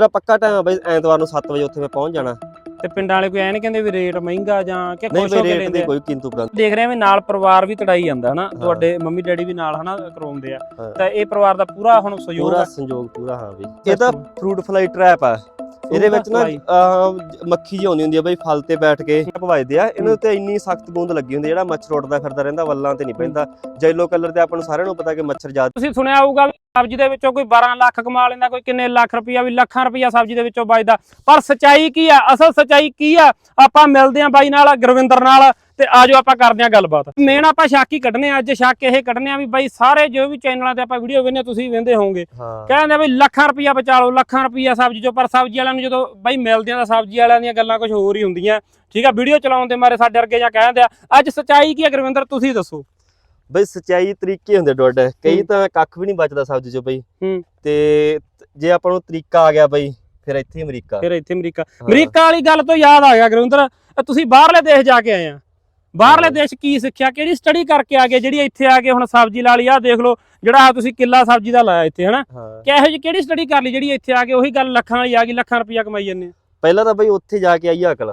ਮੇਰਾ ਪੱਕਾ ਟਾਈਮ ਆ ਬਈ ਐਤਵਾਰ ਨੂੰ 7 ਵਜੇ ਉੱਥੇ ਮੈਂ ਪਹੁੰਚ ਜਾਣਾ। ਤੇ ਪਿੰਡਾਂ ਵਾਲੇ ਕੋਈ ਐ ਨਹੀਂ ਕਹਿੰਦੇ ਵੀ ਰੇਟ ਮਹਿੰਗਾ ਜਾਂ ਕਿ ਨਹੀਂ ਖੁਸ਼ ਬਈ ਹੋ ਕੇ ਰੇਟ ਲੈਂਦੇ ਦੀ ਆ? ਕੋਈ ਕਿੰਤੂ ਪ੍ਰੰਤੂ ਦੇਖ ਰਹੇ ਆ ਵੀ ਨਾਲ ਪਰਿਵਾਰ ਵੀ ਤੜਾਈ ਜਾਂਦਾ ਹਨਾ? ਤੁਹਾਡੇ ਮੰਮੀ ਡੈਡੀ ਵੀ ਨਾਲ ਹਨਾ ਕਰਾਉਂਦੇ ਆ। ਹਾਂ। ਤਾਂ ਇਹ ਪਰਿਵਾਰ ਦਾ ਪੂਰਾ ਹੁਣ ਸਹਿਯੋਗ ਪੂਰਾ ਆ। ਸੰਯੋਗ ਪੂਰਾ ਹਾਂ ਬਈ। ਇਹ ਤਾਂ ਫਰੂਟ ਫਲਾਈ ਟ੍ਰੈਪ ਆ। ਇਹਦੇ ਵਿੱਚ ਨਾ। ਅਹ, ਮੱਖੀ ਜਿਹੀ ਆਉਂਦੀ ਹੁੰਦੀ ਆ ਬਈ ਫਲ ਤੇ ਬੈਠ ਕੇ ਭਵਾਜਦੇ ਆ। ਇਹਨਾਂ ਤੇ ਇੰਨੀ ਸਖਤ ਬੂੰਦ ਲੱਗੀ ਹੁੰਦੀ ਆ, ਜਿਹੜਾ ਮੱਛਰ ਉੱਡਦਾ ਫਿਰਦਾ ਰਹਿੰਦਾ ਵੱਲਾਂ ਤੇ ਨਹੀਂ ਪੈਂਦਾ। ਜੈਲੋ ਕਲਰ ਤੇ ਆਪਾਂ ਨੂੰ ਸਾਰਿਆਂ ਨੂੰ ਪਤਾ ਕਿ ਮੱਛਰ ਜ਼ਿਆਦਾ ਤੁਸੀਂ ਸੁਣਿਆ ਹੋਊਗਾ ਵੀ ਸਬਜ਼ੀ ਦੇ ਵਿੱਚੋਂ ਕੋਈ 12 ਲੱਖ ਕਮਾ ਲੈਂਦਾ ਕੋਈ ਕਿੰਨੇ ਲੱਖ ਰੁਪਈਆ ਵੀ ਲੱਖਾਂ ਰੁਪਈਆ ਸਬਜ਼ੀ ਦੇ ਵਿੱਚੋਂ ਬਚਦਾ ਪਰ ਸਚਾਈ ਕੀ ਆ? ਅਸਲ ਸਚਾਈ ਕੀ ਆ? ਆਪਾਂ ਮਿਲਦੇ ਆਂ ਬਾਈ ਨਾਲ ਗੁਰਵਿੰਦਰ ਨਾਲ। ਤੇ ਆਜੋ ਆਪਾਂ ਕਰਦੇ ਆਂ ਗੱਲਬਾਤ। ਮੇਨ ਆਪਾਂ ਸ਼ੱਕ ਹੀ ਕੱਢਨੇ ਆ ਅੱਜ ਸ਼ੱਕ ਇਹ ਕੱਢਨੇ ਆ ਵੀ ਬਾਈ ਸਾਰੇ ਜੋ ਵੀ ਚੈਨਲਾਂ ਤੇ ਆਪਾਂ ਵੀਡੀਓ ਵੇਖਨੇ ਤੁਸੀਂ ਵੇਂਦੇ ਹੋਵੋਗੇ। ਹਾਂ। ਕਹਿੰਦੇ ਆ ਬਈ ਲੱਖਾਂ ਰੁਪਈਆ ਬਚਾ ਲਓ ਲੱਖਾਂ ਰੁਪਈਆ ਸਬਜ਼ੀ ਚੋਂ ਪਰ ਸਬਜ਼ੀ ਵਾਲਿਆਂ ਨੂੰ ਜਦੋਂ ਬਾਈ ਮਿਲਦੇ ਆ ਤਾਂ ਸਬਜ਼ੀ ਵਾਲਿਆਂ ਦੀਆਂ ਗੱਲਾਂ ਕੁਝ ਹੋਰ ਹੀ ਹੁੰਦੀਆਂ। ਠੀਕ ਆ ਵੀਡੀਓ ਚਲਾਉਣ ਦੇ ਮਾਰੇ ਸਾਡੇ ਵਰਗੇ ਜਾਂ ਕਹਿੰਦੇ ਆ ਅੱਜ ਸਚਾਈ ਕੀ ਆ ਗੁਰਵਿੰਦਰ ਤੁਸੀਂ ਦੱਸੋ। ਬਈ ਸਚਾਈ ਤਰੀਕੇ ਹੁੰਦੇ ਡੋਡ ਕਈ ਹੂੰ। ਤਾਂ ਕੱਖ ਵੀ ਨਹੀਂ ਬਚਦਾ ਸਬਜ਼ੀ ਚੋਂ ਬਈ। ਹੂੰ। ਤੇ ਜੇ ਆਪਾਂ ਨੂੰ ਤਰੀਕਾ ਆ ਗਿਆ ਬਈ ਫਿਰ ਇੱਥੇ ਹੀ ਅਮਰੀਕਾ। ਫਿਰ ਇੱਥੇ ਅਮਰੀਕਾ। ਹਾਂ। ਅਮਰੀਕਾ ਵਾਲੀ ਗੱਲ ਤੋਂ ਯਾਦ ਆ ਗਿਆ ਗੁਰਵਿੰਦਰ ਤੁਸੀਂ ਬਾਹਰਲੇ ਦੇਸ਼ ਜਾ ਕੇ ਆਏ ਆ। ਬਾਹਰਲੇ। ਦੇਸ਼ ਕੀ ਸਿੱਖਿਆ ਕਿਹੜੀ ਸਟੱਡੀ ਕਰਕੇ ਆ ਗਏ ਜਿਹੜੀ ਇੱਥੇ ਆ ਕੇ ਹੁਣ ਸਬਜ਼ੀ ਲਾ ਲਈ ਆ ਦੇਖ ਲਓ ਜਿਹੜਾ ਆਹ ਤੁਸੀਂ ਕਿੱਲਾ ਸਬਜ਼ੀ ਦਾ ਲਾਇਆ ਇੱਥੇ ਹਨਾ? ਕਿਹੋ ਜਿਹੀ ਕਿਹੜੀ ਸਟੱਡੀ ਕਰ ਲਈ ਜਿਹੜੀ ਇੱਥੇ ਆ ਕੇ ਉਹੀ ਗੱਲ ਲੱਖਾਂ ਵਾਲੀ ਆ ਗਈ ਲੱਖਾਂ ਰੁਪਈਆ ਕਮਾਈ ਜਾਂਦੇ ਆ। ਪਹਿਲਾਂ ਤਾਂ ਬਈ ਉੱਥੇ ਜਾ ਕੇ ਆਈ ਅਕਲ।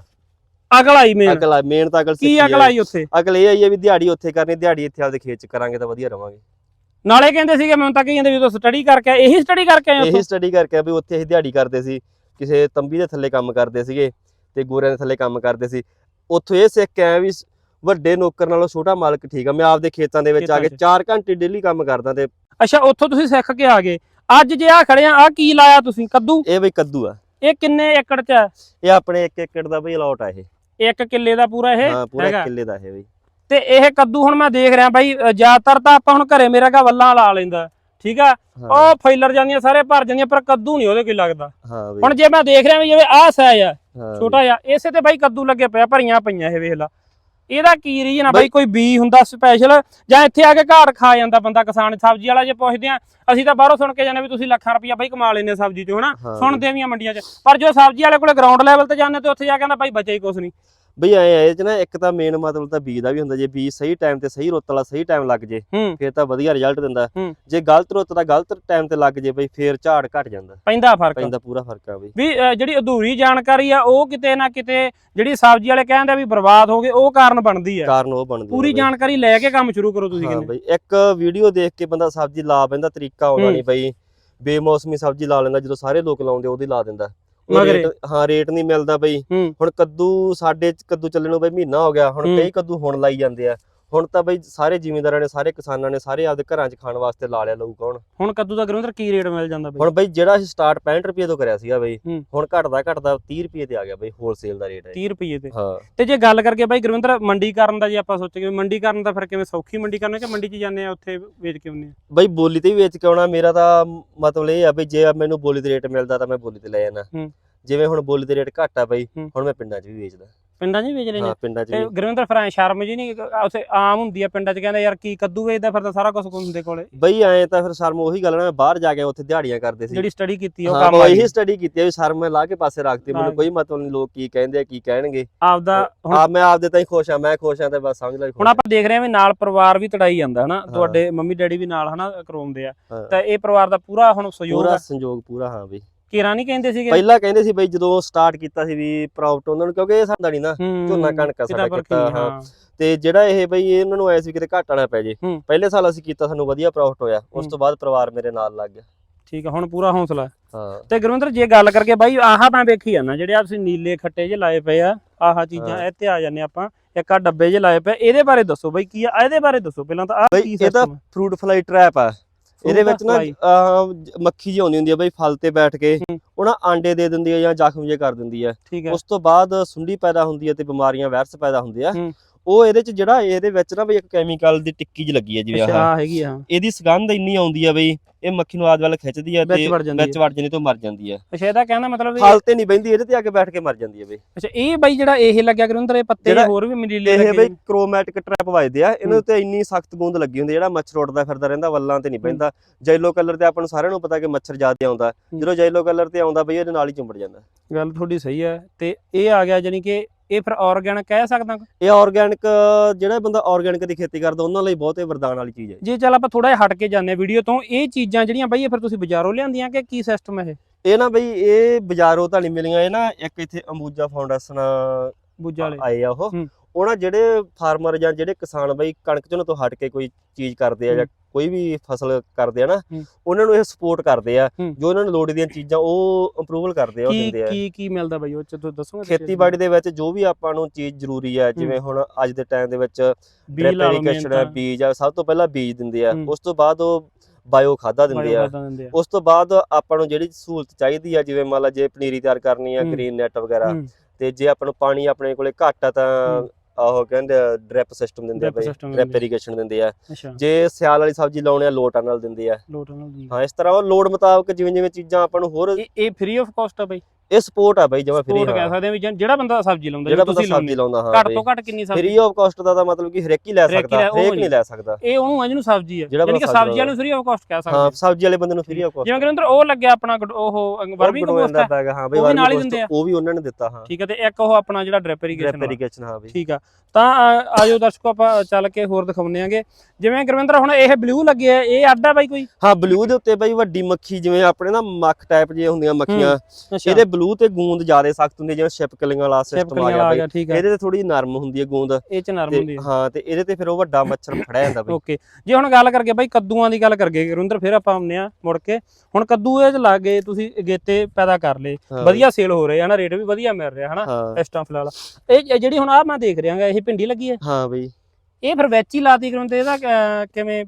ਅਕਲ ਆਈ ਮੇਨ ਅਕਲ ਆ ਮੇਨ ਤਾਂ ਅਕਲ ਕੀ ਸਿੱਖੀ ਅਕਲ ਆ। ਆਈ ਉੱਥੇ? ਅਕਲ ਇਹ ਆਈ ਹੈ ਵੀ ਦਿਹਾੜੀ ਉੱਥੇ ਕਰਨੀ ਦਿਹਾੜੀ ਇੱਥੇ ਆਪਦੇ ਖੇਤ ਚ ਕਰਾਂਗੇ ਤਾਂ ਵਧੀਆ ਰਵਾਂਗੇ। ਨਾਲੇ ਕਹਿੰਦੇ ਸੀਗੇ ਮੈਨੂੰ ਤਾਂ ਕਹੀ ਜਾਂਦੇ ਵੀ ਤੂੰ ਸਟੱਡੀ ਕਰਕੇ ਇਹੀ ਸਟੱਡੀ ਕਰਕੇ ਆਏ ਇਹੀ ਉੱਥੋਂ? ਸਟੱਡੀ ਕਰਕੇ ਵੀ ਉੱਥੇ ਅਸੀਂ ਦਿਹਾੜੀ ਕਰਦੇ ਸੀ ਕਿਸੇ ਤੰਬੀ ਦੇ ਥੱਲੇ ਕੰਮ ਕਰਦੇ ਸੀਗੇ ਤੇ ਗੋਰਿਆਂ ਦੇ ਥੱਲੇ ਕੰਮ ਕਰਦੇ ਸੀ। ਉੱਥੋਂ ਇਹ ਸਿੱਖ ਕੇ ਆਇਆ ਵੀ ਵੱਡੇ ਨੌਕਰ ਨਾਲੋਂ ਛੋਟਾ ਮਾਲਕ ਠੀਕ ਆ। ਮੈਂ ਆਪਦੇ ਖੇਤਾਂ ਦੇ ਵਿੱਚ ਆ ਕੇ ਖੇਤਾਂ 4 ਘੰਟੇ ਡੇਲੀ ਕੰਮ ਕਰਦਾ ਤੇ ਅੱਛਾ ਉੱਥੋਂ ਤੁਸੀਂ ਸਿੱਖ ਕੇ ਆ ਗਏ। ਅੱਜ ਜੇ ਆ ਖੜੇ ਆ ਆ ਕੀ ਲਾਇਆ ਤੁਸੀਂ? ਕੱਦੂ? ਇਹ ਬਈ ਕੱਦੂ ਆ। ਇਹ ਕਿੰਨੇ ਏਕੜ ਚ ਹੈ ਇਹ ਆਪਣੇ 1 ਏਕੜ ਦਾ ਬਈ ਅਲਾਟ ਆ ਇਹ। ਇੱਕ ਕਿੱਲੇ ਦਾ ਪੂਰਾ ਇਹ? ਹਾਂ ਪੂਰਾ ਕਿੱਲੇ ਦਾ ਇਹ ਬਈ। ਤੇ ਇਹ ਕੱਦੂ ਹੁਣ ਮੈਂ ਦੇਖ ਰਿਹਾ ਬਾਈ ਜ਼ਿਆਦਾਤਰ ਤਾਂ ਆਪਾਂ ਹੁਣ ਘਰੇ ਮੇਰਾ ਕਾ ਵੱਲਾਂ ਲਾ ਲੈਂਦਾ। ਠੀਕ ਆ? ਉਹ ਫੈਲਰ ਜਾਂਦੀਆਂ ਸਾਰੇ ਭਰ ਜਾਂਦੀਆਂ ਪਰ ਕੱਦੂ ਨਹੀਂ ਉਹਦੇ ਕੋਈ ਲੱਗਦਾ। ਹੁਣ ਜੇ ਮੈਂ ਦੇਖ ਰਿਹਾ ਵੀ ਜਿਵੇਂ ਆਹ ਆ ਬਈ। ਛੋਟਾ ਜਿਹਾ ਇਸੇ ਤੇ ਬਾਈ ਕੱਦੂ ਲੱਗੇ ਪਿਆ ਭਰੀਆਂ ਪਈਆਂ ਇਹ ਵੇਖ ਲਾ। ਇਹਦਾ ਕੀ ਰੀਜਨ ਆ ਬਾਈ ਕੋਈ ਬੀ ਹੁੰਦਾ ਸਪੈਸ਼ਲ ਜਾਂ ਇੱਥੇ ਆ ਕੇ ਘਾਟ ਖਾ ਜਾਂਦਾ ਬੰਦਾ ਕਿਸਾਨ ਸਬਜ਼ੀ ਵਾਲਾ ਜੇ ਪੁੱਛਦੇ ਆ ਅਸੀਂ ਤਾਂ ਬਾਹਰੋਂ ਸੁਣ ਕੇ ਜਾਂਦੇ ਵੀ ਤੁਸੀਂ ਲੱਖਾਂ ਰੁਪਈਆ ਬਾਈ ਕਮਾ ਲੈਂਦੇ ਸਬਜ਼ੀ ਚੋਂ ਹਨਾ? ਸੁਣਦੇ ਵੀ ਆ ਮੰਡੀਆਂ 'ਚ। ਪਰ ਜੋ ਸਬਜ਼ੀ ਵਾਲੇ ਕੋਲੇ ਗਰਾਊਂਡ ਲੈਵਲ ਤੇ ਜਾਂਦੇ ਤੇ ਉੱਥੇ ਜਾ ਕੇ ਕਹਿੰਦਾ ਬਾਈ ਬਚੇ ਹੀ ਕੁਛ ਨਹੀਂ। ਬਈ ਐ ਇਹ ਚ ਨਾ ਇੱਕ ਤਾਂ ਮੇਨ ਮਤਲਬ ਤਾਂ ਬੀਜ ਦਾ ਵੀ ਹੁੰਦਾ ਜੇ ਬੀਜ ਸਹੀ ਟਾਈਮ ਤੇ ਸਹੀ ਰੁੱਤ ਵਾਲਾ ਸਹੀ ਟਾਈਮ ਲੱਗ ਜੇ ਫਿਰ ਤਾਂ ਵਧੀਆ ਰਿਜ਼ਲਟ ਦਿੰਦਾ। ਜੇ ਗਲਤ ਰੁੱਤ ਦਾ ਗਲਤ ਟਾਈਮ ਤੇ ਲੱਗ ਜੇ ਬਈ ਫੇਰ ਝਾੜ ਘਟ ਜਾਂਦਾ। ਪੈਂਦਾ ਫ਼ਰਕ। ਪੈਂਦਾ ਪੂਰਾ ਫ਼ਰਕ ਆ ਬਈ। ਵੀ ਜਿਹੜੀ ਅਧੂਰੀ ਜਾਣਕਾਰੀ ਆ ਉਹ ਕਿਤੇ ਨਾ ਕਿਤੇ ਜਿਹੜੀ ਸਬਜ਼ੀ ਵਾਲੇ ਕਹਿੰਦੇ ਆ ਵੀ ਬਰਬਾਦ ਹੋ ਗਏ ਉਹ ਕਾਰਨ ਬਣਦੀ ਆ। ਕਾਰਨ ਉਹ ਬਣਦੀ ਪੂਰੀ। ਜਾਣਕਾਰੀ ਲੈ ਕੇ ਕੰਮ ਸ਼ੁਰੂ ਕਰੋ ਤੁਸੀਂ ਕਹਿੰਦੇ ਬਈ ਇੱਕ ਵੀਡੀਓ ਦੇਖ ਕੇ ਬੰਦਾ ਸਬਜ਼ੀ ਲਾ ਪੈਂਦਾ ਤਰੀਕਾ ਆਉਂਦਾ ਹੂੰ। ਨਹੀਂ ਬਈ। ਬੇਮੌਸਮੀ ਸਬਜ਼ੀ ਲਾ ਲੈਂਦਾ ਜਦੋਂ ਸਾਰੇ ਲੋਕ ਲਾਉਂਦੇ ਉਹਦੀ ਲਾ ਦਿੰਦਾ। ਮਗਰੇ। ਹਾਂ ਰੇਟ ਨਹੀਂ ਮਿਲਦਾ ਬਈ ਹੁਣ ਕੱਦੂ ਸਾਡੇ ਕੱਦੂ ਚੱਲਣ ਨੂੰ ਬਈ ਮਹੀਨਾ ਹੋ ਗਿਆ ਹੁਣ। ਕਈ ਕੱਦੂ ਹੁਣ ਲਾਈ ਜਾਂਦੇ ਆ ਹੁਣ ਤਾਂ ਬਈ ਸਾਰੇ ਜ਼ਿਮੀਂਦਾਰਾਂ ਨੇ ਸਾਰੇ ਕਿਸਾਨਾਂ ਨੇ ਸਾਰੇ ਆਪਦੇ ਘਰਾਂ 'ਚ ਖਾਣ ਵਾਸਤੇ ਲਾ ਲਿਆ ਲਊ ਕੌਣ ਹੁਣ ਕੱਦੂ ਦਾ ਗੁਰਵਿੰਦਰ ਕੀ ਰੇਟ ਮਿਲ ਜਾਂਦਾ ਬਈ? ਹੁਣ ਬਈ ਜਿਹੜਾ ਅਸੀਂ ਸਟਾਰਟ 65 ਰੁਪਏ ਤੋਂ ਕਰਿਆ ਸੀਗਾ ਬਈ ਹੂੰ। ਹੁਣ ਘਟਦਾ ਘਟਦਾ 30 ਰੁਪਏ ਤੇ ਆ ਗਿਆ ਬਈ ਹੋਲਸੇਲ ਦਾ ਰੇਟ ਹੈ। 30 ਰੁਪਏ ਤੇ। ਹਾਂ। ਤੇ ਜੇ ਗੱਲ ਕਰਕੇ ਬਾਈ ਗੁਰਵਿੰਦਰ ਮੰਡੀ ਕਰਨ ਦਾ ਜੇ ਆਪਾਂ ਸੋਚੀਏ ਮੰਡੀ ਕਰਨ ਦਾ ਫਿਰ ਕਿਵੇਂ ਸੌਖੀ ਮੰਡੀ ਕਰਨਾ ਕਿ ਮੰਡੀ 'ਚ ਜਾਂਦੇ ਆ ਉੱਥੇ ਵੇਚ ਕੇ ਆਉਂਦੇ ਆ? ਬਈ ਬੋਲੀ ਤੇ ਵੀ ਵੇਚ ਕੇ ਆਉਣਾ ਮੇਰਾ ਤਾਂ ਮਤਲਬ ਇਹ ਆ ਬਈ ਜੇ ਮੈਨੂੰ ਬੋਲੀ ਤੇ ਰੇਟ ਮਿਲਦਾ ਤਾਂ ਮੈਂ ਬੋਲੀ ਤੇ ਲੈ ਜਾਣਾ ਹੂੰ। ਜਿਵੇਂ ਹੁਣ ਬੋਲੀ ਤੇ ਰੇਟ ਘੱਟ ਆ ਬਈ। ਹੁਣ ਮੈਂ ਪਿੰਡਾਂ 'ਚ ਵੀ ਵੇਚਦਾ। ਪਿੰਡਾਂ 'ਚ ਵੀ ਵੇਚ ਲੈਂਦੇ ਹਾਂ ਪਿੰਡਾਂ 'ਚ ਵੀ। ਗੁਰਵਿੰਦਰ ਫਿਰ ਸ਼ਰਮ ਜੀ ਨਹੀਂ ਉੱਥੇ ਆਮ ਹੁੰਦੀ ਆ ਪਿੰਡਾਂ 'ਚ ਕਹਿੰਦਾ ਯਾਰ ਕੀ ਕੱਦੂ ਵੇਚਦਾ ਫਿਰ ਤਾਂ ਸਾਰਾ ਕੁਝ ਹੁੰਦੇ ਕੋਲੇ। ਬਈ ਐ ਤਾਂ ਫਿਰ ਸ਼ਰਮ ਉਹੀ ਗੱਲ ਨਾ ਬਾਹਰ ਜਾ ਕੇ ਉੱਥੇ ਦਿਹਾੜੀਆਂ ਕਰਦੇ ਸੀ। ਜਿਹੜੀ ਸਟੱਡੀ ਕੀਤੀ ਆ ਉਹ ਕੰਮ ਮੈਂ ਆ ਇਹੀ ਸਟੱਡੀ ਕੀਤੀ ਆ ਵੀ ਸ਼ਰਮ ਲਾ ਕੇ ਪਾਸੇ ਰੱਖਤੀ ਮੈਨੂੰ। ਕੋਈ ਮਤਲਬ ਨਹੀਂ ਲੋਕ ਕੀ ਕਹਿੰਦੇ ਆ ਕੀ ਕਹਿਣਗੇ। ਆਪਦਾ ਆ ਮੈਂ ਆਪਦੇ ਤਾਂ ਹੀ ਖੁਸ਼ ਆ ਮੈਂ ਖੁਸ਼ ਆ ਤੇ ਬਸ ਸਮਝ ਲੈ ਹੁਣ ਆਪਾਂ ਦੇਖ ਰਹੇ ਹਾਂ ਵੀ ਨਾਲ ਪਰਿਵਾਰ ਵੀ ਤੜਾਈ ਜਾਂਦਾ ਹਨਾ? ਤੁਹਾਡੇ ਮੰਮੀ ਡੈਡੀ ਵੀ ਨਾਲ ਹਨਾ ਕਰਾਉਂਦੇ ਆ। ਤਾਂ ਇਹ ਪਰਿਵਾਰ ਦਾ ਪੂਰਾ ਹੁਣ ਸਹਿਯੋਗ ਪੂਰਾ ਆ। ਸੰਯੋਗ ਪੂਰਾ ਹਾਂ ਬਈ। ਕਿਰਾਂ ਨਹੀਂ ਕਹਿੰਦੇ ਸੀਗੇ ਪਹਿਲਾਂ ਕਹਿੰਦੇ ਸੀ ਬਈ ਜਦੋਂ ਸਟਾਰਟ ਕੀਤਾ ਸੀ ਵੀ ਪ੍ਰੋਫਿਟ ਉਹਨਾਂ ਨੂੰ ਕਿਉਂਕਿ ਇਹ ਸਾਡਾ ਨਹੀਂ ਨਾ ਹੂੰ, ਝੋਨਾ ਕਣਕ ਆ ਸਾਡਾ ਕੀਤਾ, ਹਾਂ। ਤੇ ਜਿਹੜਾ ਇਹ ਬਈ ਇਹਨਾਂ ਨੂੰ ਐ ਸੀ ਕਿਤੇ ਘਾਟਾ ਨਾ ਪੈ ਜੇ ਹੂੰ। ਪਹਿਲੇ ਸਾਲ ਅਸੀਂ ਕੀਤਾ ਸਾਨੂੰ ਵਧੀਆ ਪ੍ਰੋਫਿਟ ਹੋਇਆ ਉਸ। ਤੋਂ ਬਾਅਦ ਪਰਿਵਾਰ ਮੇਰੇ ਨਾਲ ਲੱਗ ਗਿਆ ਠੀਕ ਆ ਹੁਣ ਪੂਰਾ ਹੌਸਲਾ ਹੈ। ਹਾਂ ਤੇ ਗੁਰਵਿੰਦਰ ਜੇ ਗੱਲ ਕਰਕੇ ਬਾਈ ਆਹ ਮੈਂ ਵੇਖੀ ਜਾਂਦਾ ਜਿਹੜੇ ਆ ਤੁਸੀਂ ਨੀਲੇ ਖੱਟੇ ਜਿਹੇ ਲਾਏ ਪਏ ਆ ਆਹ ਚੀਜ਼ਾਂ ਹਾਂ। ਇੱਥੇ ਆ ਜਾਂਦੇ ਆਪਾਂ ਇੱਕ ਆ ਡੱਬੇ ਜਿਹੇ ਲਾਏ ਪਏ ਇਹਦੇ ਬਾਰੇ ਦੱਸੋ ਬਾਈ ਕੀ ਆ ਇਹਦੇ ਬਾਰੇ ਦੱਸੋ ਪਹਿਲਾਂ ਤਾਂ ਆਹ ਬਈ ਕੀ ਇਹ ਤਾਂ system ਆ? ਫਰੂਟ ਫਲਾਈ ਟ੍ਰੈਪ ਆ ਇਹਦੇ ਵਿੱਚ ਨਾ ਜ- ਮੱਖੀ ਜਿਹੀ ਆਉਂਦੀ ਹੁੰਦੀ ਆ ਬਈ ਫਲ ਤੇ ਬੈਠ ਕੇ। ਹੂੰ। ਉਹ ਨਾ ਆਂਡੇ ਦੇ ਦਿੰਦੀ ਆ ਜਾਂ ਜ਼ਖਮ ਜੇ ਕਰ ਦਿੰਦੀ ਆ। ਹੈ ਉਸ ਤੋਂ ਬਾਅਦ ਸੁੰਡੀ ਪੈਦਾ ਹੁੰਦੀ ਆ ਤੇ ਬਿਮਾਰੀਆਂ ਵਾਇਰਸ ਪੈਦਾ ਹੁੰਦੇ ਆ। ਹੂੰ। ਉਹ ਇਹਦੇ ਚ ਜਿਹੜਾ ਇਹਦੇ ਵਿੱਚ ਨਾ ਬਈ ਇੱਕ ਕੈਮੀਕਲ ਦੀ ਟਿੱਕੀ ਜਿਹੀ ਲੱਗੀ ਆ ਜਿਵੇਂ ਅੱਛਾ ਆਹ। ਆਹ ਹੈਗੀ ਆ। ਇਹਦੀ ਸੁਗੰਧ ਇੰਨੀ ਆਉਂਦੀ ਆ ਬਈ ਇਹ ਮੱਖੀ ਨੂੰ ਆਦ ਵੱਲ ਖਿੱਚਦੀ ਆ ਵਿੱਚ ਤੇ ਵੜ ਜਾਂਦੀ ਵਿੱਚ ਵੜ ਜਾਂਦੀ ਤੋਂ ਮਰ ਜਾਂਦੀ ਆ। ਅੱਛਾ ਇਹਦਾ ਕਹਿੰਦਾ ਮਤਲਬ ਫਲ ਤੇ ਨਹੀਂ ਬੈਂਦੀ ਇਹਦੇ ਤੇ ਆ ਕੇ ਬੈਠ ਕੇ ਮਰ ਜਾਂਦੀ ਆ ਬਈ। ਅੱਛਾ ਇਹ ਬਾਈ ਜਿਹੜਾ ਇਹ ਲੱਗਿਆ ਗੁਰਵਿੰਦਰ ਇਹ ਪੱਤੇ ਜਿਹੜਾ ਹੋਰ ਵੀ ਮਨੀਲੇ ਇਹ ਲੱਗੇ ਬਈ ਕ੍ਰੋਮੈਟਿਕ ਟ੍ਰੈਪ ਵੱਜਦੇ ਆ ਇਹਨਾਂ ਹੂੰ। ਤੇ ਇੰਨੀ ਸਖਤ ਬੂੰਦ ਲੱਗੀ ਹੁੰਦੀ ਆ, ਜਿਹੜਾ ਮੱਛਰ ਉੱਡਦਾ ਫਿਰਦਾ ਰਹਿੰਦਾ ਵੱਲਾਂ ਤੇ ਨਹੀਂ ਪੈਂਦਾ ਜੈਲੋ ਕਲਰ ਤੇ ਆਪਾਂ ਨੂੰ ਸਾਰਿਆਂ ਨੂੰ ਪਤਾ ਕਿ ਮੱਛਰ ਜ਼ਿਆਦਾ ਆਉਂਦਾ। ਹੂੰ। ਜਦੋਂ ਜੈਲੋ ਕਲਰ ਤੇ ਆਉਂਦਾ ਬਈ ਇਹਦੇ ਨਾਲ ਹੀ ਚੁੰਬੜ ਜਾਂਦਾ। ਗੱਲ ਤੁਹਾਡੀ ਸਹੀ ਹੈ ਤੇ ਇਹ ਆ ਗਿਆ ਜਾਨੀ ਕਿ ਇਹ ਫਿਰ ਆਰਗੈਨਿਕ ਕਹਿ ਸਕਦਾ ਇਹ ਆਰਗੈਨਿਕ ਜਿਹੜਾ ਬੰਦਾ ਆਰਗੈਨਿਕ ਦੀ ਖੇਤੀ ਕਰਦਾ ਉਹਨਾਂ ਲਈ ਬਹੁਤ ਹੀ ਵਰਦਾਨ ਵਾਲੀ ਚੀਜ਼ ਹੈ। ਜੇ ਚੱਲ ਆਪਾਂ ਥੋੜਾ ਜਿਹਾ ਹਟ ਕੇ ਜਾਂਦੇ ਆ ਵੀਡੀਓ ਤੋਂ ਇਹ ਚੀਜ਼ਾਂ ਜਿਹੜੀਆਂ ਬਾਈ ਇਹ ਫਿਰ ਤੁਸੀਂ ਬਾਜ਼ਾਰੋਂ ਲਿਆਂਦੀਆਂ ਕਿ ਕੀ ਸਿਸਟਮ ਇਹ? ਇਹ ਨਾ ਬਈ ਇਹ ਬਾਜ਼ਾਰੋਂ ਤਾਂ ਨਹੀਂ ਮਿਲੀਆਂ ਇਹ ਨਾ ਇੱਕ ਇੱਥੇ ਅੰਬੂਜਾ ਫਾਊਂਡੇਸ਼ਨ ਬੁੱਜਾ ਵਾਲੇ। ਆਏ ਆ ਉਹ। ਉਹਨਾਂ ਜਿਹੜੇ ਫਾਰਮਰ ਜਾਂ ਜਿਹੜੇ ਕਿਸਾਨ ਬਈ ਕਣਕ ਝੋਨੇ ਤੋਂ ਹਟ ਕੇ ਕੋਈ ਚੀਜ਼ ਕਰਦੇ ਆ ਜਾਂ। ਕੋਈ ਵੀ ਫਸਲ ਕਰਦੇ ਆ ਨਾ। ਉਹਨਾਂ ਨੂੰ ਇਹ ਸਪੋਰਟ ਕਰਦੇ ਆ। ਜੋ ਉਹਨਾਂ ਨੂੰ ਲੋੜ ਦੀਆਂ ਚੀਜ਼ਾਂ ਉਹ ਅਪਰੂਵਲ ਕਰਦੇ ਆ ਉਹ ਦਿੰਦੇ ਆ ਕੀ ਕੀ ਮਿਲਦਾ ਬਾਈ ਉਹ ਚ ਤੁਸੀਂ ਦੱਸੋਗੇ? ਖੇਤੀਬਾੜੀ ਦੇ ਵਿੱਚ ਜੋ ਵੀ ਆਪਾਂ ਨੂੰ ਚੀਜ਼ ਜ਼ਰੂਰੀ ਆ ਜਿਵੇਂ ਹੁਣ ਅੱਜ ਦੇ ਟਾਈਮ ਦੇ ਵਿੱਚ ਡ੍ਰਿਪ ਇਰੀਗੇਸ਼ਨ ਬੀਜ ਆ ਸਭ ਤੋਂ ਪਹਿਲਾਂ ਬੀਜ ਦਿੰਦੇ ਆ। ਉਸ ਤੋਂ ਬਾਅਦ ਉਹ ਬਾਇਓ ਖਾਦਾ ਦਿੰਦੇ ਆ ਉਸ ਤੋਂ ਬਾਅਦ ਆਪਾਂ ਨੂੰ ਜਿਹੜੀ ਸਹੂਲਤ ਚਾਹੀਦੀ ਆ ਜਿਵੇਂ ਮੰਨ ਲਾ ਜੇ ਪਨੀਰੀ ਤਿਆਰ ਕਰਨੀ ਆ। ਗ੍ਰੀਨ ਨੈਟ ਵਗੈਰਾ ਤੇ ਜੇ ਆਪਾਂ ਨੂੰ ਪਾਣੀ ਆਪਣੇ ਕੋਲੇ ਘੱਟ ਆ ਤਾਂ। ਆਹੋ ਕਹਿੰਦੇ ਡ੍ਰਿਪ ਸਿਸਟਮ ਦਿੰਦੇ ਆ Drip ਬਈ system ਡ੍ਰਿਪ ਦਿੰਦੇ। ਇਰੀਗੇਸ਼ਨ ਦਿੰਦੇ ਆ ਅੱਛਾ ਜੇ ਸਿਆਲ ਵਾਲੀ ਸਬਜ਼ੀ ਲਾਉਣੇ ਆ ਲੋਟਾਂ ਨਾਲ ਦਿੰਦੇ ਆ ਲੋਟ ਨਾਲ। ਹਾਂ ਇਸ ਤਰ੍ਹਾਂ ਉਹ ਲੋੜ ਮੁਤਾਬਕ ਜਿਵੇਂ ਜਿਵੇਂ ਚੀਜ਼ਾਂ ਆਪਾਂ ਨੂੰ ਹੋਰ ਇਹ ਇਹ ਫ੍ਰੀ ਆਫ ਕਾਸਟ ਆ ਬਾਈ ਇਹ ਸਪੋਰਟ ਆ ਬਈ ਜਮਾ ਫ੍ਰੀ ਸਪੋਰਟ ਕਹਿ ਸਕਦੇ ਆ ਵੀ ਜਿਹੜਾ ਬੰਦਾ ਸਬਜ਼ੀ ਲਾਉਂਦਾ ਜਿਹੜਾ ਬੰਦਾ ਤੁਸੀਂ ਸਬਜ਼ੀ ਲਾਉਂਦੇ ਹਾਂ। ਘੱਟ ਤੋਂ ਘੱਟ ਕਿੰਨੀ ਸਬਜ਼ੀ? ਫ੍ਰੀ ਆਫ ਕਾਸਟ ਦਾ ਤਾਂ ਮਤਲਬ ਕਿ ਹਰੇਕ ਹੀ ਲੈ ਸਕਦਾ ਹਰੇਕ ਨਹੀਂ। ਲੈ ਸਕਦਾ। ਇਹ ਉਹਨੂੰ ਆ ਜਿਹਨੂੰ ਸਬਜ਼ੀ ਆ ਜਿਹੜਾ ਯਾਨੀ ਕਿ ਸਬਜ਼ੀ ਵਾਲੇ ਨੂੰ ਫ੍ਰੀ ਆਫ ਕਾਸਟ ਕਹਿ ਸਕਦੇ ਹਾਂ। ਸਬਜ਼ੀ ਵਾਲੇ ਬੰਦੇ ਨੂੰ ਫ੍ਰੀ ਆਫ ਕਾਸਟ ਜਿਵੇਂ ਕਿ ਅੰਦਰ ਉਹ ਲੱਗਿਆ ਆਪਣਾ ਉਹ ਵਰਮੀ ਕੰਪੋਸਟ ਦਾ ਹੈ ਬਈ ਨਾਲ ਹੀ vermicompost, ਦਿੰਦੇ ਆ। ਉਹ ਵੀ ਉਹਨਾਂ ਨੇ ਦਿੱਤਾ ਹਾਂ। ਠੀਕ ਹੈ ਤੇ ਇੱਕ ਉਹ ਆਪਣਾ ਜਿਹੜਾ ਡ੍ਰਿਪ ਡ੍ਰਿਪ ਇਰੀਗੇਸ਼ਨ ਇਰੀਗੇਸ਼ਨ ਹਾਂ ਬਈ। ਠੀਕ ਆ। ਤਾਂ ਆਜੋ ਦਰਸ਼ਕੋ ਆਪਾਂ ਚੱਲ ਕੇ ਹੋਰ ਦਿਖਾਉਂਦੇ ਆਂਗੇ। ਜਿਵੇਂ ਗੁਰਵਿੰਦਰ ਹੁਣ ਇਹ ਬਲੂ ਲੱਗੇ ਆ ਇਹ ਅੱਡਾ ਬਾਈ ਕੋਈ? ਹਾਂ ਬਲੂ ਦੇ ਉੱਤੇ ਬਈ ਵੱਡੀ ਮੱਖੀ ਜਿਵੇਂ ਆਪਣੇ ਨਾ ਮੱਖ ਟਾਈਪ ਜੇ ਹੁੰਦੀਆਂ ਮੱਖੀਆਂ ਇਹਦੇ ਬਲੂ ਤੇ ਗੂੰਦ ਜ਼ਿਆਦਾ ਸਖਤ ਹੁੰਦੀ ਜਿਵੇਂ ਛਿਪਕਲੀਆਂ ਵਾਲਾ ਸਿਸਟਮ ਆ ਗਿਆ ਬਈ। ਇਹਦੇ ਤੇ ਥੋੜੀ ਨਰਮ ਹੁੰਦੀ ਹੈ ਗੂੰਦ। ਇਹ ਚ ਨਰਮ ਹੁੰਦੀ ਹੈ। ਹਾਂ ਤੇ ਇਹਦੇ ਤੇ ਫਿਰ ਉਹ ਵੱਡਾ ਮੱਛਰ ਫੜਿਆ ਜਾਂਦਾ ਬਈ। ਓਕੇ। ਜੇ ਹੁਣ ਗੱਲ ਕਰਕੇ ਬਾਈ ਕੱਦੂਆਂ ਦੀ ਗੱਲ ਕਰਗੇ ਗੁਰਵਿੰਦਰ ਫਿਰ ਆਪਾਂ ਆਉਂਦੇ ਆ ਮੁੜ ਕੇ। ਹੁਣ ਕੱਦੂ ਇਹ ਚ ਲੱਗ ਗਏ ਤੁਸੀਂ ਗੇਤੇ ਪੈਦਾ ਕਰ ਲਏ। ਵਧੀਆ ਸੇਲ ਹੋ ਰਹੇ ਆ ਨਾ ਰੇਟ ਵੀ ਵਧੀਆ ਮਿਲ ਰਿਹਾ ਹਨਾ? ਇਸ ਟਾਈਮ ਫਿਲਹਾਲ। ਇਹ ਜਿਹੜੀ ਹੁਣ ਆ ਮੈਂ ਦੇਖ ਰਿਹਾਗਾ ਇਹ ਭਿੰਡੀ ਲੱਗੀ ਹੈ। ਹਾਂ ਬਈ। ਇਹ ਫਿਰ ਵਿੱਚ ਹੀ ਲਾਤੀ ਗੁਰਵਿੰਦਰ ਇਹਦਾ ਕਿਵੇਂ?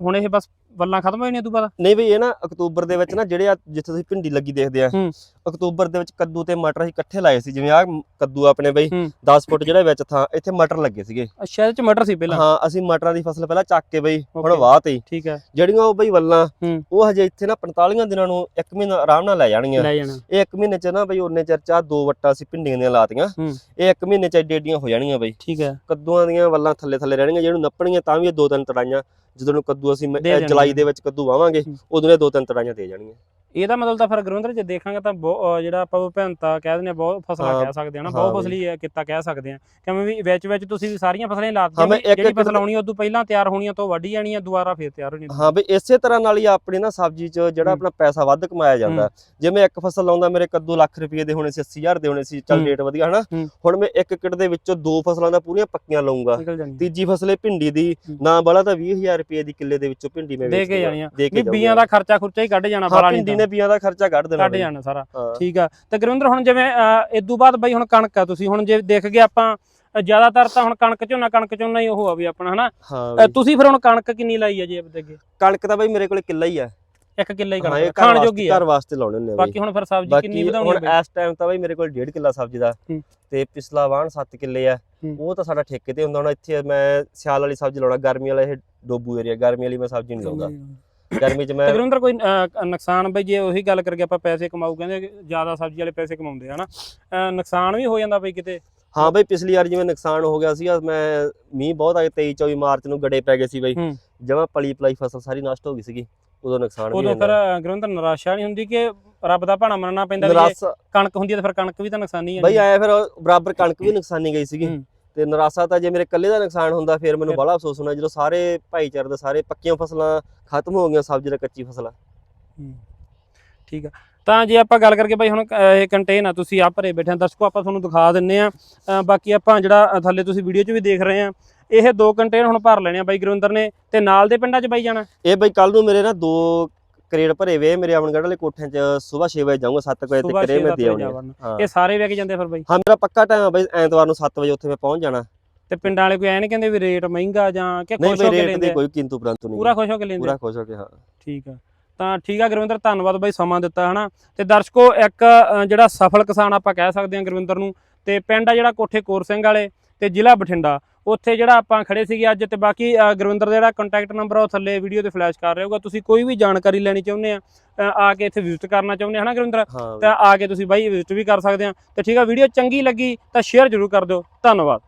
ਹੁਣ ਇਹ ਬਸ ਵੱਲਾਂ ਖਤਮ ਹੋ ਜਾਣੀਆਂ ਤੂੰ ਪਤਾ? ਨਹੀਂ ਬਈ ਇਹ ਨਾ ਅਕਤੂਬਰ ਦੇ ਵਿੱਚ ਨਾ ਜਿਹੜੇ ਆ ਜਿੱਥੇ ਤੁਸੀਂ ਭਿੰਡੀ ਲੱਗੀ ਦੇਖਦੇ ਆ ਹੂੰ। ਅਕਤੂਬਰ ਦੇ ਵਿੱਚ ਕੱਦੂ ਤੇ ਮਟਰ ਅਸੀਂ ਇਕੱਠੇ ਲਾਏ ਸੀ ਜਿਵੇਂ ਆ ਕੱਦੂ ਆਪਣੇ ਬਈ ਹੂੰ। 10 ਫੁੱਟ ਜਿਹੜਾ ਵਿੱਚ ਥਾਂ ਇੱਥੇ ਮਟਰ ਲੱਗੇ ਸੀਗੇ। ਅੱਛਾ ਇਹਦੇ ਚ ਮਟਰ ਸੀ ਪਹਿਲਾਂ? ਹਾਂ ਅਸੀਂ ਮਟਰਾਂ ਦੀ ਫਸਲ ਪਹਿਲਾਂ ਚੱਕ ਕੇ ਬਈ ਹੁਣ Okay. ਵਾਹ ਤੇ। ਠੀਕ ਹੈ ਜਿਹੜੀਆਂ ਉਹ ਬਈ ਵੱਲਾਂ ਹੂੰ। ਉਹ ਹਜੇ ਇੱਥੇ ਨਾ 45 ਦਿਨਾਂ ਨੂੰ ਇੱਕ ਮਹੀਨਾ ਆਰਾਮ ਨਾਲ ਲੈ ਜਾਣਗੀਆਂ। ਲੈ ਜਾਣਾ। ਇਹ ਇੱਕ ਮਹੀਨੇ ਚ ਨਾ ਬਈ ਉਹਨੇ ਚਿਰ ਚ ਆਹ ਦੋ ਵੱਟਾਂ ਅਸੀਂ ਭਿੰਡੀਆਂ ਦੀਆਂ ਲਾਤੀਆਂ। ਹੂੰ। ਇਹ ਇੱਕ ਮਹੀਨੇ ਚ ਏਡੀ ਏਡੀਆਂ ਹੋ ਜਾਣਗੀਆਂ ਬਈ। ਠੀਕ ਹੈ ਕੱਦੂਆਂ ਦੀਆਂ ਵੱਲਾਂ ਥੱਲੇ ਥੱਲੇ ਰਹਿਣਗੀਆਂ ਜਿਹਨੂੰ ਨੱਪਣੀਆਂ ਤਾਂ ਵੀ ਇਹ ਦੋ ਤਿੰਨ ਤੜਾਈਆਂ। ਜਦੋਂ ਨੂੰ ਕੱਦੂ ਅਸੀਂ। ਜੁਲਾਈ ਦੇ ਵਿੱਚ ਕੱਦੂ ਵਾਵਾਂਗੇ। ਉਦੋਂ ਇਹ ਦੋ ਤਿੰਨ ਤੜਾਈਆਂ ਦੇ ਜਾਣਗੀਆਂ ਇਹਦਾ ਮਤਲਬ ਤਾਂ ਫਿਰ ਗੁਰਵਿੰਦਰ ਜੇ ਦੇਖਾਂਗੇ ਤਾਂ ਜਿਹੜਾ ਆਪਾਂ ਵਿਭਿੰਨਤਾ ਕਹਿ ਦਿੰਦੇ ਆ ਬਹੁਤ ਫਸਲਾਂ ਹਾਂ, ਕਹਿ ਸਕਦੇ ਆ ਨਾ ਹਾਂ ਬਹੁਤ। ਫਸਲੀ ਅ, ਕਿੱਤਾ ਕਹਿ ਸਕਦੇ ਆ ਕਿਵੇਂ ਵੀ ਵਿੱਚ ਵਿੱਚ ਤੁਸੀਂ ਵੀ ਸਾਰੀਆਂ ਫਸਲਾਂ ਹੀ ਹਾਂ, ਮੈਂ ਵੀ ਇੱਕ- ਜਿਹੜੀ ਫਸਲ ਆਉਣੀ ਉਦੋਂ ਪਹਿਲਾਂ ਤਿਆਰ ਹੋਣੀਆਂ ਤੋਂ ਵੱਢੀ ਜਾਣੀਆਂ ਦੁਬਾਰਾ ਫੇਰ ਤਿਆਰ ਹੋਣੀਆਂ ਹਾਂ ਬਈ ਇਸੇ ਤਰ੍ਹਾਂ ਨਾਲ ਹੀ ਆਪਣੀ ਨਾ ਸਬਜ਼ੀ 'ਚ ਜਿਹੜਾ ਹੂੰ। ਆਪਣਾ ਪੈਸਾ ਵੱਧ ਕਮਾਇਆ ਜਾਂਦਾ ਜਿਵੇਂ ਇੱਕ ਫਸਲ ਲਾਉਂਦਾ ਮੇਰੇ ਕੱਦੂ ਲੱਖ ਰੁਪਏ ਦੇ ਹੋਣੇ ਸੀ 80000 ਦੇ ਹੋਣੇ ਸੀ ਚੱਲ ਹੂੰ। ਰੇਟ ਵਧੀਆ ਹਨਾ ਹੂੰ। ਹੁਣ ਮੈਂ ਇੱਕ ਏਕੜ ਦੇ ਵਿੱਚੋਂ ਦੋ ਫਸਲਾਂ ਦਾ ਪੂਰੀਆਂ ਪੱਕੀਆਂ ਲਾਉਂਗਾ ਜਾਣੀਆਂ ਤੀਜੀ ਫਸਲੇ ਭਿੰਡੀ ਦੀ ਹੂੰ। ਨਾ ਬੜਾ ਤਾਂ 20000 ਰੁਪਏ ਦੀ ਕਿੱਲੇ ਦੇ ਵਿੱਚੋਂ ਭਿੰਡੀ ਮੈਂ ਵੇਚ। ਜਾਣੀਆਂ। ਦੇ ਕੇ ਵੀ ਬੀਆਂ ਦਾ ਖਰਚਾ ਖੁਰਚਾ ਹੀ ਕੱਢ ਜਾਣਾ ਹਾਂ ਭਿੰਡੀ ਨਹੀਂ ਨੇ ਬੀਆਂ ਦਾ ਖਰਚਾ ਕੱਢ ਦੇਣਾ ਕੱਢ। ਜਾਣਾ ਸਾਰਾ। ਠੀਕ ਆ। ਤੇ ਗੁਰਵਿੰਦਰ ਹੁਣ ਜਿਵੇਂ ਇਦੋਂ ਬਾਅਦ ਬਈ ਹੁਣ ਕਣਕ ਆ ਤੁਸੀਂ। ਹੁਣ ਜੇ ਦੇਖ ਗਏ ਆਪਾਂ ਜ਼ਿਆਦਾਤਰ ਤਾਂ ਹੁਣ ਕਣਕ ਝੋਨਾ ਕਣਕ ਝੋਨਾ ਹੀ ਉਹ ਆ ਵੀ ਆਪਣਾ ਹਨਾ। ਤੁਸੀਂ ਫਿਰ ਹੁਣ ਕਣਕ ਕਿੰਨੀ ਲਾਈ ਆ ਜੀ ਆਪਦੇ ਅੱਗੇ? ਕਣਕ ਤਾਂ ਬਈ ਮੇਰੇ ਕੋਲ ਕਿੱਲਾ ਹੀ ਆ। ਇੱਕ ਕਿੱਲਾ ਹੀ ਕਣਕ ਖਾਣ ਜੋਗੀ ਆ। ਘਰ ਵਾਸਤੇ ਲਾਉਣੇ ਹੁੰਦੇ ਆ ਬਾਕੀ ਹੁਣ ਫਿਰ ਸਬਜ਼ੀ ਕਿੰਨੀ ਵਧਾਉਣੀ ਹੁਣ ਆ ਇਸ ਟਾਈਮ ਤਾਂ ਬਈ ਮੇਰੇ ਕੋਲ 1.5 ਕਿੱਲਾ ਸਬਜ਼ੀ ਦਾ। ਤੇ ਪਿਛਲਾ ਵਾਹਣ 7 ਕਿੱਲੇ ਆ। ਉਹ ਤਾਂ ਸਾਡਾ ਠੇਕੇ ਤੇ ਹੁੰਦਾ। ਹੁਣ ਇੱਥੇ ਮੈਂ ਸਿਆਲ ਵਾਲੀ ਸਬਜ਼ੀ ਲਾਉਣਾ। ਗਰਮੀ ਵਾਲਾ ਇਹ ਡੋਬੂ ਏਰੀਆ ਗਰਮੀ ਵਾਲੀ ਮੈਂ ਸਬਜ਼ੀ ਨਹੀਂ ਲਾਉਂਦਾ। ਗਰਮੀ 'ਚ ਮੈਂ ਤੇ ਗੁਰਵਿੰਦਰ ਕੋਈ ਨੁਕਸਾਨ ਬਈ ਜੇ ਉਹੀ ਗੱਲ ਕਰਕੇ ਆਪਾਂ ਪੈਸੇ ਕਮਾਊ ਕਹਿੰਦੇ ਜ਼ਿਆਦਾ ਸਬਜ਼ੀ ਵਾਲੇ ਪੈਸੇ ਕਮਾਉਂਦੇ ਆ ਹਨਾ? ਨੁਕਸਾਨ ਵੀ ਹੋ ਜਾਂਦਾ ਬਈ ਕਿਤੇ? ਹਾਂ ਬਈ ਪਿਛਲੀ ਵਾਰ ਜਿਵੇਂ ਨੁਕਸਾਨ ਹੋ ਗਿਆ ਸੀਗਾ ਮੈਂ ਮੀਂਹ ਬਹੁਤ ਆਏ 23 24 ਮਾਰਚ ਨੂੰ ਗੜੇ ਪੈ ਗਏ ਸੀ ਬਈ। ਹੂੰ। ਜਮਾ ਪਲੀ ਪਲਾਈ ਫਸਲ ਸਾਰੀ ਨਸ਼ਟ ਹੋ ਗਈ ਸੀਗੀ ਉਦੋਂ ਨੁਕਸਾਨ ਵੀ ਉਦੋਂ ਫਿਰ ਹੁੰਦਾ ਅ, ਗੁਰਵਿੰਦਰ ਨਿਰਾਸ਼ਾ ਨਹੀਂ ਹੁੰਦੀ ਕਿ ਰੱਬ ਦਾ ਭਾਣਾ ਮੰਨਣਾ ਪੈਂਦਾ ਵੀ ਜੇ ਨਿਰਾਸ਼ਾ ਕਣਕ ਹੁੰਦੀ ਹੈ ਤਾਂ ਫਿਰ ਕਣਕ ਵੀ ਤਾਂ ਨੁਕਸਾਨੀ ਹੈ ਬਈ ਆਇਆ ਫਿਰ ਬਰਾਬਰ ਕਣਕ ਵੀ ਨੁਕਸਾਨੀ ਗਈ ਸੀਗੀ। ਹੂੰ। ਤੇ ਨਿਰਾਸ਼ਾ ਤਾਂ ਜੇ ਮੇਰੇ ਇਕੱਲੇ ਦਾ ਨੁਕਸਾਨ ਹੁੰਦਾ ਫਿਰ ਮੈਨੂੰ ਬੜਾ ਅਫਸੋਸ ਹੋਣਾ ਜਦੋਂ ਸਾਰੇ ਭਾਈਚਾਰੇ ਦੇ ਸਾਰੇ ਪੱਕੀਆਂ ਫਸਲਾਂ ਖਤਮ ਹੋ ਗਈਆਂ ਸਬਜ਼ੀ ਦਾ ਕੱਚੀ ਫਸਲ। ਠੀਕ ਆ। ਤਾਂ ਜੇ ਆਪਾਂ ਗੱਲ ਕਰਕੇ ਬਾਈ ਹੁਣ ਇਹ ਕੰਟੇਨ ਆ ਤੁਸੀਂ ਆ ਭਰੇ ਬੈਠੇ ਆ ਦਰਸ਼ਕੋ ਆਪਾਂ ਤੁਹਾਨੂੰ ਦਿਖਾ ਦਿੰਨੇ ਆ। ਬਾਕੀ ਆਪਾਂ ਜਿਹੜਾ ਥੱਲੇ ਤੁਸੀਂ ਵੀਡੀਓ 'ਚ ਵੀ ਦੇਖ ਰਹੇ ਆ ਇਹ ਦੋ ਕੰਟੇਨ ਹੁਣ ਭਰ ਲੈਣੇ ਆ ਬਾਈ ਗੁਰਵਿੰਦਰ ਨੇ ਤੇ ਨਾਲ ਦੇ ਪਿੰਡਾਂ 'ਚ ਬਾਈ ਜਾਣਾ। ਇਹ ਬਈ ਕੱਲ ਨੂੰ ਮੇਰੇ ਨਾ ਦੋ ਕਰੇਡ ਭਰੇ ਵੇ ਮੇਰੇ ਅਮਨਗੜ੍ਹ ਵਾਲੇ ਕੋਠਿਆਂ 'ਚ ਸਵੇਰ 6 ਵਜੇ ਜਾਊਂਗਾ 7 ਵਜੇ ਤੱਕ ਕਰੇ ਮੈਂ ਦੇ ਆਉਣੇ ਇਹ ਸਾਰੇ ਵਿਕ ਜਾਂਦੇ ਫਿਰ ਬਾਈ? ਹਾਂ ਮੇਰਾ ਪੱਕਾ ਟਾਈਮ ਆ ਬਈ ਐਤਵਾਰ ਨੂੰ 7 ਵਜੇ ਉੱਥੇ ਮੈਂ ਪਹੁੰਚ ਜਾਣਾ। ਤੇ ਪਿੰਡਾਂ ਵਾਲੇ ਕੋਈ ਐ ਨਹੀਂ ਕਹਿੰਦੇ ਵੀ ਰੇਟ ਮਹਿੰਗਾ ਜਾਂ ਕਿ ਨਹੀਂ ਖੁਸ਼ ਹੋ ਕੇ ਲੈਂਦੇ ਆ? ਕੋਈ ਕਿੰਤੂ ਪ੍ਰੰਤੂ ਨਹੀਂ। ਪੂਰਾ ਖੁਸ਼ ਹੋ ਕੇ ਲੈਂਦੇ? ਪੂਰਾ ਖੁਸ਼ ਹੋ ਕੇ ਹਾਂ। ਠੀਕ ਆ। ਤਾਂ ਠੀਕ ਆ ਗੁਰਵਿੰਦਰ ਧੰਨਵਾਦ ਬਾਈ ਸਮਾਂ ਦਿੱਤਾ ਹਨਾ। ਤੇ ਦਰਸ਼ਕੋ ਇੱਕ ਜਿਹੜਾ ਸਫਲ ਕਿਸਾਨ ਆਪਾਂ ਕਹਿ ਸਕਦੇ ਹਾਂ ਗੁਰਵਿੰਦਰ ਨੂੰ ਤੇ ਪਿੰਡ ਆ ਜਿਹੜਾ ਕੋਠੇ ਕੋਰ ਸਿੰਘ ਵਾਲੇ ਤੇ ਜ਼ਿਲ੍ਹਾ ਬਠਿੰਡਾ। ਉੱਥੇ ਜਿਹੜਾ ਆਪਾਂ ਖੜੇ ਸੀਗੇ ਅੱਜ ਤੇ ਬਾਕੀ ਗੁਰਵਿੰਦਰ ਦਾ ਜਿਹੜਾ ਕੰਟੈਕਟ ਨੰਬਰ ਆ ਉਹ ਥੱਲੇ ਵੀਡੀਓ ਤੇ ਫਲੈਸ਼ ਕਰ ਰਿਹਾ ਹੋਊਗਾ। ਤੁਸੀਂ ਕੋਈ ਵੀ ਜਾਣਕਾਰੀ ਲੈਣੀ ਚਾਹੁੰਦੇ ਆ ਆ ਕੇ ਇੱਥੇ ਵਿਜ਼ਿਟ ਕਰਨਾ ਚਾਹੁੰਦੇ ਹਨਾ ਗੁਰਵਿੰਦਰ। ਤਾਂ ਆ ਕੇ ਤੁਸੀਂ ਬਾਈ ਵਿਜ਼ਿਟ ਵੀ ਕਰ ਸਕਦੇ ਆ। ਤੇ ਠੀਕ ਆ ਵੀਡੀਓ ਚੰਗੀ ਲੱਗੀ ਤਾਂ ਸ਼ੇਅਰ ਜ਼ਰੂਰ ਕਰ ਦਿਓ। ਧੰਨਵਾਦ।